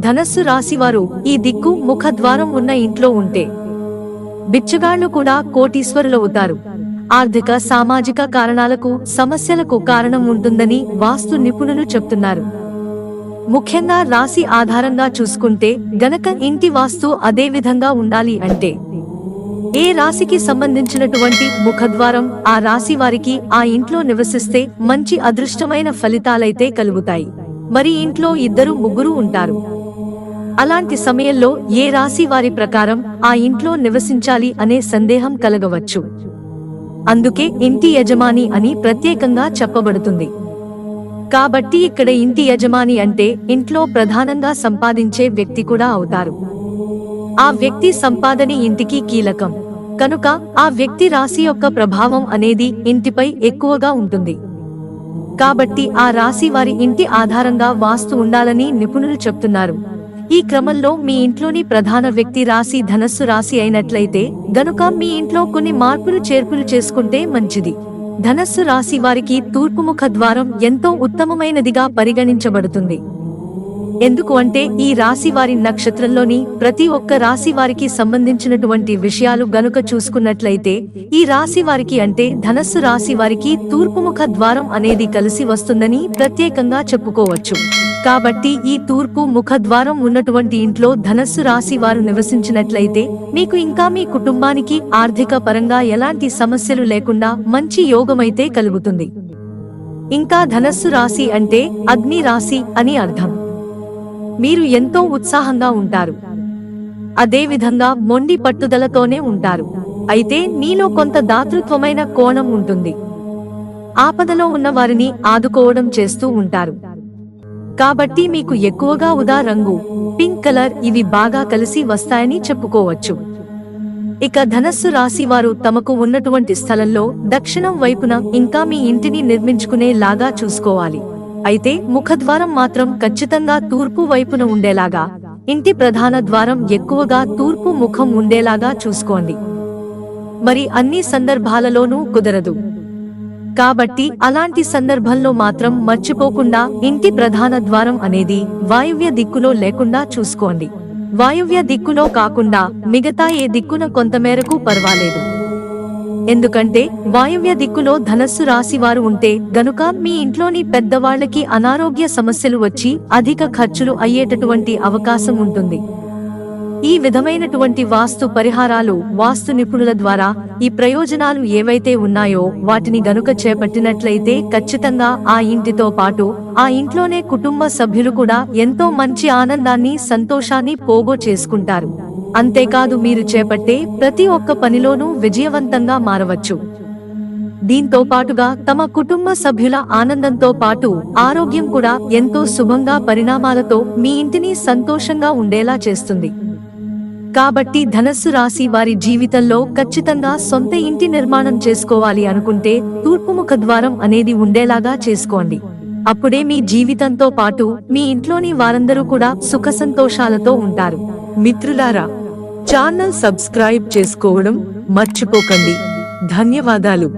ధనస్సు రాశివారు ఈ దిక్కు ముఖద్వారం ఉన్న ఇంట్లో ఉంటే. బిచ్చగాళ్ళు కూడా కోటీశ్వరులవుతారు. ఆర్థిక సామాజిక కారణాలకు సమస్యలకు కారణం ఉంటుందని వాస్తు నిపుణులు చెప్తున్నారు. ముఖ్యంగా రాశి ఆధారంగా చూసుకుంటే గనక ఇంటి వాస్తు అదే విధంగా ఉండాలి అంటే. ఏ రాశికి సంబంధించినటువంటి ముఖద్వారం ఆ రాశి వారికి ఆ ఇంట్లో నివసిస్తే మంచి అదృష్టమైన ఫలితాలైతే కలుగుతాయి. మరి ఇంట్లో ఇద్దరు ముగ్గురు ఉంటారు. అలాంటి సమయంలో ఏ రాశి వారి ప్రకారం ఆ ఇంట్లో నివసించాలి అనే సందేహం కలగవచ్చు? అందుకే ఇంటి యజమాని అని ప్రత్యేకంగా చెప్పబడుతుంది. కాబట్టి ఇక్కడ ఇంటి యజమాని అంటే ఇంట్లో ప్రధానంగా సంపాదించే వ్యక్తి కూడా అవుతారు. ఆ వ్యక్తి సంపాదన ఇంటికి కీలకం. కనుక ఆ వ్యక్తి రాశి యొక్క ప్రభావం అనేది ఇంటిపై ఎక్కువగా ఉంటుంది. కాబట్టి ఆ రాశి వారి ఇంటి ఆధారంగా వాస్తు ఉండాలని నిపుణులు చెప్తున్నారు. ఈ క్రమంలో మీ ఇంట్లోని ప్రధాన వ్యక్తి రాశి ధనస్సు రాశి అయినట్లయితే గనుక మీ ఇంట్లో కొన్ని మార్పులు చేర్పులు చేసుకుంటే మంచిది. ధనస్సు రాశి వారికి తూర్పుముఖ ద్వారం ఎంతో ఉత్తమమైనదిగా పరిగణించబడుతుంది. ఎందుకు అంటే ఈ రాశి వారి నక్షత్రంలోని ప్రతి ఒక్క రాశి వారికి సంబంధించినటువంటి విషయాలు గనుక చూసుకున్నట్లయితే ఈ రాశి వారికి అంటే ధనస్సు రాశి వారికి తూర్పుముఖ ద్వారం అనేది కలిసి వస్తుందని ప్రత్యేకంగా చెప్పుకోవచ్చు. కాబట్టి ఈ తూర్పు ముఖద్వారం ఉన్నటువంటి ఇంట్లో ధనస్సు రాశి వారు నివసించినట్లయితే మీకు ఇంకా మీ కుటుంబానికి ఆర్థిక పరంగా ఎలాంటి సమస్యలు లేకుండా మంచి యోగమైతే కలుగుతుంది. ఇంకా ధనస్సు రాశి అంటే అగ్ని రాశి అని అర్థం. మీరు ఎంతో ఉత్సాహంగా ఉంటారు. అదేవిధంగా మొండి పట్టుదలతోనే ఉంటారు. అయితే మీలో కొంత దాతృత్వమైన కోణం ఉంటుంది. ఆపదలో ఉన్న వారిని ఆదుకోవడం చేస్తూ ఉంటారు. కాబట్టి మీకు ఎక్కువగా ఉదా రంగు పింక్ కలర్ ఇవి బాగా కలిసి వస్తాయని చెప్పుకోవచ్చు. ఇక ధనస్సు రాశి వారు తమకు ఉన్నటువంటి స్థలంలో దక్షిణం వైపున ఇంకా మీ ఇంటిని నిర్మించుకునే లాగా చూసుకోవాలి. అయితే ముఖద్వారం మాత్రం ఖచ్చితంగా తూర్పు వైపున ఉండేలాగా ఇంటి ప్రధాన ద్వారం ఎక్కువగా తూర్పు ముఖం ఉండేలాగా చూసుకోండి. మరి అన్ని సందర్భాలలోనూ కుదరదు. కాబట్టి అలాంటి సందర్భంలో మాత్రం మర్చిపోకుండా ఇంటి ప్రధాన ద్వారం అనేది వాయువ్య దిక్కులో లేకుండా చూసుకోండి. వాయువ్య దిక్కులో కాకుండా మిగతా ఏ దిక్కున కొంతమేరకు పర్వాలేదు. ఎందుకంటే వాయువ్య దిక్కులో ధనస్సు రాశి వారు ఉంటే గనుక మీ ఇంట్లోని పెద్దవాళ్ళకి అనారోగ్య సమస్యలు వచ్చి అధిక ఖర్చులు అయ్యేటటువంటి అవకాశం ఉంటుంది. ఈ విధమైనటువంటి వాస్తు పరిహారాలు వాస్తు నిపుణుల ద్వారా ఈ ప్రయోజనాలు ఏవైతే ఉన్నాయో వాటిని గనుక చేపట్టినట్లయితే ఖచ్చితంగా ఆ ఇంటితో పాటు ఆ ఇంట్లోనే కుటుంబ సభ్యులు కూడా ఎంతో మంచి ఆనందాన్ని సంతోషాన్ని పోగో చేసుకుంటారు. అంతేకాదు మీరు చేపట్టే ప్రతి ఒక్క పనిలోనూ విజయవంతంగా మారవచ్చు. దీంతో పాటుగా తమ కుటుంబ సభ్యుల ఆనందంతో పాటు ఆరోగ్యం కూడా ఎంతో శుభంగా పరిణామాలతో మీ ఇంటిని సంతోషంగా ఉండేలా చేస్తుంది. కాబట్టి ధనస్సు రాశి వారి జీవితంలో ఖచ్చితంగా సొంత ఇంటి నిర్మాణం చేసుకోవాలి అనుకుంటే తూర్పుముఖ ద్వారం అనేది ఉండేలాగా చేసుకోండి. అప్పుడే మీ జీవితంతో పాటు మీ ఇంట్లోని వారందరూ కూడా సుఖ సంతోషాలతో ఉంటారు. మిత్రులారా ఛానల్ సబ్స్క్రైబ్ చేసుకోవడం మర్చిపోకండి. ధన్యవాదాలు.